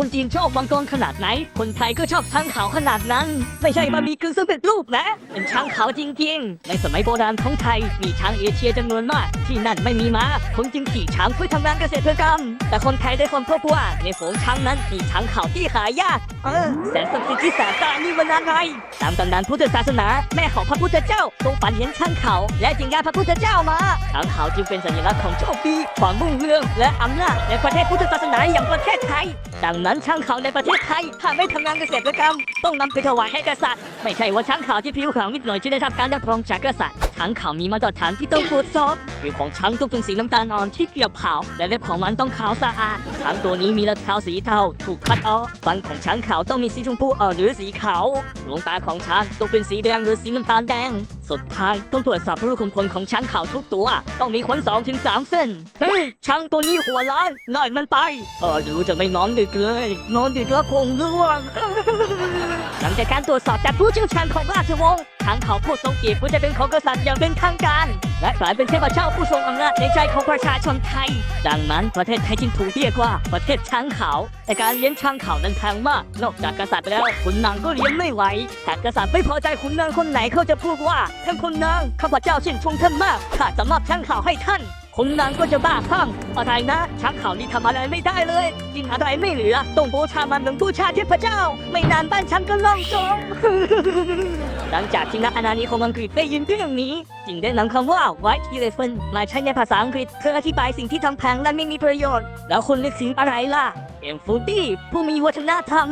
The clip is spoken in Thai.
คนจีนชอบมังกรขนาดไหน คนไทยก็ชอบช้างขาวขนาดนั้น ไม่ใช่บะหมี่กึ่งสำเร็จรูปนะ เป็นช้างขาวจริงๆ ในสมัยโบราณของไทย มีช้างเอเชียจำนวนมาก ที่นั่นไม่มีม้า คนจึงขี่ช้างเพื่อทำงานเกษตรกรรม แต่คนไทยได้คนพบว่า ในฝูงช้างนั้นมีช้างขาวที่หายาก เออแสนศักดิ์สิทธิ์ที่แสนตานี่มันยังไง ตามตำนานพุทธศาสนา แม่ของพระพุทธเจ้าทรงฝันเห็นช้างขาวและจึงได้พระพุทธเจ้ามาช้างขาวจึงเป็นสัญลักษณ์ของโชคดีความรุ่งเรืองและอำนาจในประเทศพุทธศาสนาอย่างประเทศไทยดังนั้นช้างขาวในประเทศไทยถ้าไม่ทำงานเกษตรกรรม ต้องนำไปถวายให้กษัตริย์ ไม่ใช่ว่าช้างขาวที่ผิวขาวนิดหน่อยจะได้ทำการดับรองจากกษัตริย์ ช้างขาวมีมาตรฐานที่ต้องตรวจสอบผิวของช้างต้องเป็นสีน้ำตาลอ่อนที่เกลียบขาวและเล็บของมันต้องขาวสะอาดช้างตัวนี้มีลำเท้าสีเทาถูกคัดออกฟันของช้างขาวต้องมีสีชมพูอ่อนหรือสีขาวดวงตาของช้างต้องเป็นสีแดงหรือสีน้ำตาลแดง สุดท้ายต้องตรวจสอบรูขุมขนของช้างขาวทุกตัว ต้องมีขนสองถึงสามเส้นเฮ้ยช้างตัวนี้หัวล้านนอยมันไปเออดูจะไม่นอนดึกเลย นอนดึกแล้วคงร่วงหลังจากการตรวจสอบจากผู้เชี่ยวชาญของราชวงศ์ ช้างขาผู้ทรงเกียรติผู้จะเป็นของกษัตริย์อย่างเป็นทางการ และกลายเป็นเทพเจ้าผู้ทรงอำนาจในใจของประชาชนไทย ดังนั้นประเทศไทยจึงถูกเรียกว่าประเทศช้างขาว แต่การเลี้ยงช้างขาวนั้นแพงมากนอกจากกษัตริย์แล้วขุนนางก็เลี้ยงไม่ไหวหากกษัตริย์ไม่พอใจขุนนางคนไหนเขาจะพูดว่าท่านขุนนางข้าพเจ้าชื่นชมท่านมากข้าจะมอบช้างขาวให้ท่าน คุณนางก็จะบ้าคลั่งอะไรนะช้างขาวนี่ทำอะไรไม่ได้เลยกินอะไรไม่เหลือต้องบูชามันเหมือนบูชาเทพเจ้า ไม่นานบ้านฉันก็ล่องจมหลังจากที่นักอนานิคมอังกฤษได้ยินเรื่องนี้ จึงได้นำคำว่า white elephant มาใช้ในภาษาอังกฤษเพื่ออธิบายสิ่งที่ทำแพงและไม่มีประโยชน์ แล้วคุณนึกถึงอะไรล่ะเอ็มฟูตี้ผู้มีวัฒนธรรม